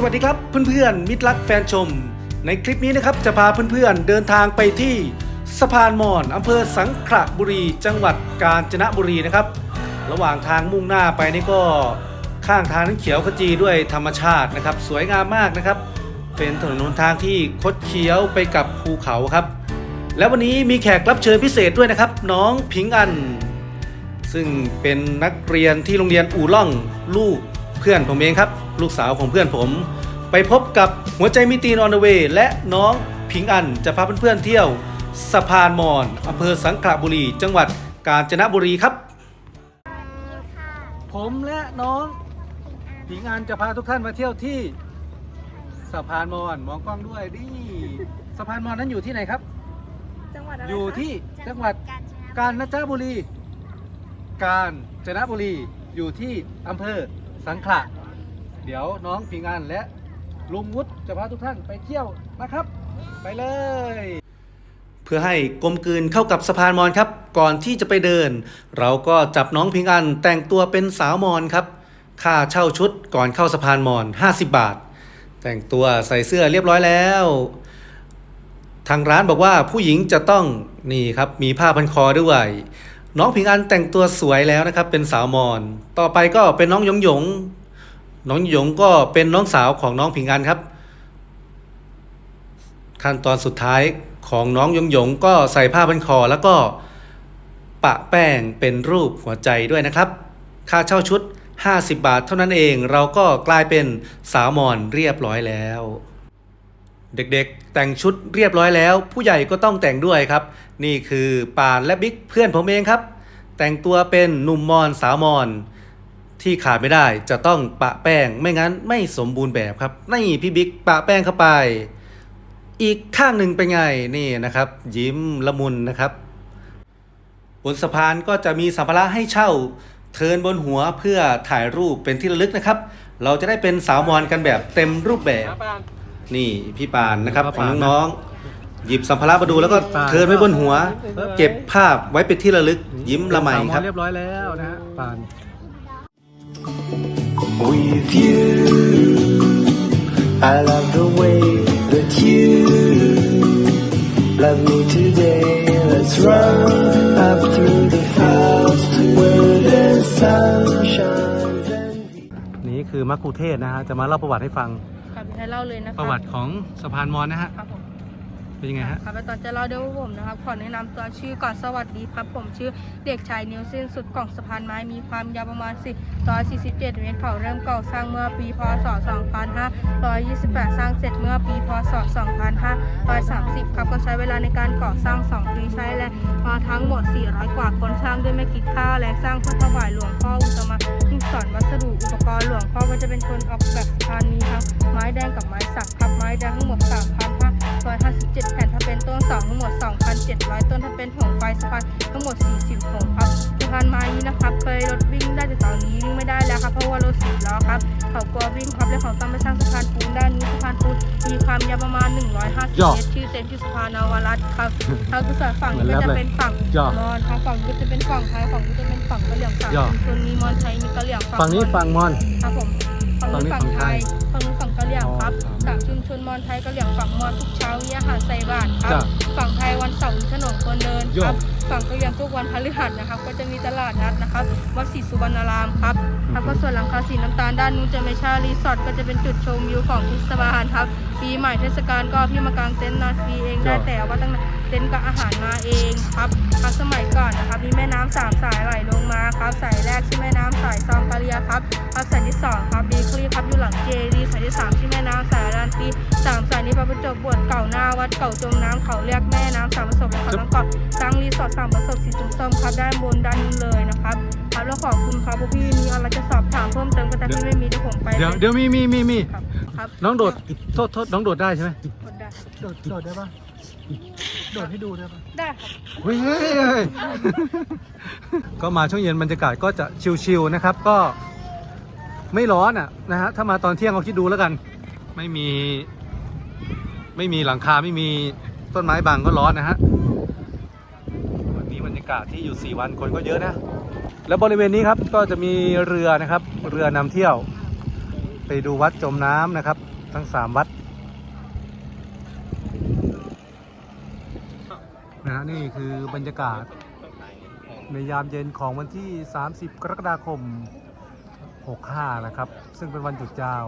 สวัสดีครับเพื่อนๆมิตรรักแฟนชม ในคลิปนี้นะครับจะพาเพื่อนๆเดินทางไปที่สะพานมอนอำเภอสังขละบุรี จังหวัดกาญจนบุรีนะครับ ระหว่างทางมุ่งหน้าไปนี่ก็ข้างทางนั้นเขียวขจีด้วยธรรมชาตินะครับ สวยงามมากนะครับ เป็นถนนหนทางที่คดเคี้ยวไปกับภูเขาครับ และวันนี้มีแขกรับเชิญพิเศษด้วยนะครับ น้องพิงอัน ซึ่งเป็นนักเรียนที่โรงเรียนอู่ล่องลูกเพื่อนผมเองครับ ลูกสาวของเพื่อนผม ไปพบกับหัวใจมิตีนอนเวย์และน้องพิงอันจะพาเพื่อนๆเที่ยวสะพานมอนอำเภอสังขละบุรี จังหวัดกาญจนบุรีครับ ผมและน้องพิงอันจะพาทุกท่านมาเที่ยวที่สะพานมอนมองกล้องด้วยนี่สะพานมอนนั้นอยู่ที่ไหนครับ จังหวัดอะไรอยู่คะที่จังหวัดกาญจนบุรี กาญจนบุรีอยู่ที่อำเภอสังขละ เดี๋ยวน้องพิงอันและลุงวุฒิจะพาทุกท่านไปเที่ยวนะครับ ไปเลย เพื่อให้กลมกลืนเข้ากับสะพานมอนครับ ก่อนที่จะไปเดิน เราก็จับน้องพิงอันแต่งตัวเป็นสาวมอนครับ ค่าเช่าชุดก่อนเข้าสะพานมอน 50 บาท แต่งตัวใส่เสื้อเรียบร้อยแล้ว ทางร้านบอกว่าผู้หญิงจะต้องนี่ครับมีผ้าพันคอด้วยน้องผิงอันแต่งตัวสวยแล้วนะครับ เป็นสาวมอน ต่อไปก็เป็นน้องหยงหยง น้องหยงก็เป็นน้องสาวของน้องผิงอันครับ ขั้นตอนสุดท้ายของน้องหยงหยงก็ใส่ผ้าพันคอแล้วก็ปะแป้งเป็นรูปหัวใจด้วยนะครับ ค่าเช่าชุด 50 บาทเท่านั้นเองเราก็กลายเป็นสาวมอนเรียบร้อยแล้ว เด็กๆ แต่งชุดเรียบร้อยแล้ว ผู้ใหญ่ก็ต้องแต่งด้วยครับ นี่คือปานและบิ๊กเพื่อนผมเองครับ แต่งตัวเป็นหนุ่มมอนสาวมอน ที่ขาดไม่ได้จะต้องปะแป้งไม่งั้นไม่สมบูรณ์แบบครับนี่พี่บิ๊กปะแป้งเข้าไป อีกข้างหนึ่งเป็นไงนี่นะครับ ยิ้มละมุนนะครับ บนสะพานก็จะมีสัมภาระให้เช่า เทินบนหัวเพื่อถ่ายรูปเป็นที่ระลึกนะครับ เราจะได้เป็นสาวมอนกันแบบเต็มรูปแบบ นี่พี่ปานนะครับครับของปานน้องๆหยิบสัมภาระมาดูแล้วก็ปานเทินไว้บนหัว เก็บภาพไว้เป็นที่ระลึกยิ้มละไมครับเรียบร้อยแล้วนะฮะปาน with you. I love the way that you love me today. Let's run up through the clouds where the sun shines and นี่คือมักคุเทศนะฮะจะมาเล่าประวัติให้ฟัง ครับให้เล่าเลยนะคปรับระวัติของสะพานมอนนะฮะ ครับผม เป็นยังไงฮะครับตอนจะเล่าเรื่องผมนะครับขอแนะนำตัวชื่อก่อนสวัสดีครับ ผมชื่อเด็กชายนิวสิ้นสุดกล่องสะพานไม้มีความยาวประมาณ4 147 เมตรเขาเริ่มก่อสร้างเมื่อปีพศ 2528 สร้างเสร็จเมื่อปีพศ 2530 ครับก็ใช้เวลาในการก่อสร้าง 2 ปีใช้และมาทั้งหมด 400 กว่าคนสร้างด้วยไม่คิดค่าแรงสร้างเพื่อถวายหลวงพ่ออุตมะนิสรวัสดุอุปกรณ์หลวงพ่อก็จะเป็นคนออกแบบสะพานมีทั้งไม้แดงกับไม้สักครับไม้แดงทั้งหมด 3,557แผ่นถ้าเป็นต้นเสาทั้งหมด 2,700 ต้นถ้าเป็นหงไฟสะพานทั้งหมด 40หงครับสะพานไม้นี้นะครับ เคยรถวิ่งได้แต่ตอนนี้วิ่งไม่ได้แล้วครับ เพราะว่ารถสิบล้อครับเขากลัววิ่งครับเลยเขาต้องไปสร้างสะพานปูนด้านนี้สะพานปูนมีความยาวประมาณ 150ย่อเมตรชื่อเต็มชื่อสะพานนวรัตน์ครับทางกุศลฝั่งนี้เหมืก็อนแรปจะเลยเป็นฝั่งย่อมอญทางฝั่งนี้จะเป็นฝั่งไทยฝั่งนี้จะเป็นฝั่งกะเหรี่ยงฝั่งย่อชุมชนมีมอญไทยมีกะเหรี่ยงฝั่งนี้มอญฝั่งมอนครับผมฝั่งนู้นฝั่ฝั่งงนี้ไทย เหรี่ยงครับอ๋อจากชุมชนมอญไทยกะเหรี่ยงฝั่งมอญทุกเช้ามีอาหารใส่บาตรครับจ้ะฝั่งไทยวันเสาร์มีถนนคนเดินโย่ครับ ฝั่งกะเหรี่ยงทุกวันพฤหัสนะครับ ก็จะมีตลาดนัดนะครับ วัดศรีสุวรรณารามครับแล้วก็ส่วนหลังคาสีน้ำตาลด้านนู้นจะไม่ใช่รีสอร์ทก็จะเป็นจุดชมวิวของเทศบาลครับ ปีใหม่เทศกาลก็พี่มากางเต็นท์นอนฟรีเองได้จ้ะแต่ว่าตั้งเต็นท์กับอาหารมาเองครับครับสมัยก่อนนะครับมีแม่น้ำสามสายไหลลงมาครับสายแรกชื่อแม่น้ำสายซองกะเลียครับครับสายที่สองามสายนี้พระประจบบวชเก่าหน้าวัดเก่าจมน้ำเขาเรียกแม่น้ำสามประสบและเขาต้องเกาะสร้างรีสอร์ทสามประสบสีส้มๆครับด้านบนด้านนู้นเลยนะครับครับแล้วขอบคุณครับพวกพี่มีอะไรจะสอบถามเพิ่มเติมก็แต่พี่ไม่มีเดี๋ยวผมไปเดี๋ยวเดี๋ยวมีมีมีมีครับครับน้องโดดโทษโทษน้องโดดได้ใช่ไหมกดได้โดดโดดได้ปะโดดให้ดูได้ปะได้ครับเฮ้ยเฮ้ยเฮ้ยก็มาช่วงเย็นบรรยากาศก็จะชิลๆนะครับ ก็ไม่ร้อนอะนะฮะถ้ามาตอนเที่ยงเราคิดดูแล้วกัน ไม่มี ไม่มีหลังคาไม่มีต้นไม้บังก็ร้อนนะฮะวันนี้บรรยากาศที่อยู่ 4 วันคนก็เยอะนะ แล้วบริเวณนี้ครับก็จะมีเรือนะครับ เรือนำเที่ยว ไปดูวัดจมน้ำนะครับ ทั้งสามวัดนะฮะนี่คือบรรยากาศ ในยามเย็นของวันที่ 30 กรกฎาคม 65 นะครับ ซึ่งเป็นวันหยุดยาว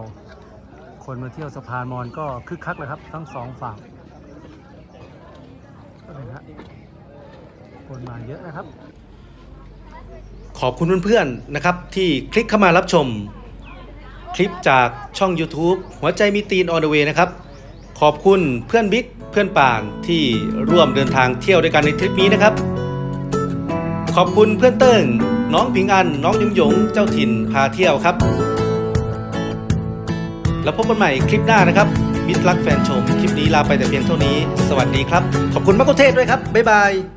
คนมาเที่ยวสะพานมอญก็คึกคักเลยครับ ทั้งสองฝั่งนะฮะคนมาเยอะนะครับ ขอบคุณเพื่อนๆนะครับ ที่คลิกเข้ามารับชม คลิปจากช่อง YouTube หัวใจมีตีนออนเดเวนะครับ ขอบคุณเพื่อนบิ๊กเพื่อนป่านที่ร่วมเดินทางเที่ยวด้วยกันในทริปนี้นะครับ ขอบคุณเพื่อนเติ้งน้องผิงอัน น้องยงยงเจ้าถิ่นพาเที่ยวครับ แล้วพบกันใหม่คลิปหน้านะครับ มิตรรักแฟนชม คลิปนี้ลาไปแต่เพียงเท่านี้ สวัสดีครับ ขอบคุณมากคุเทศด้วยครับ บ๊ายบาย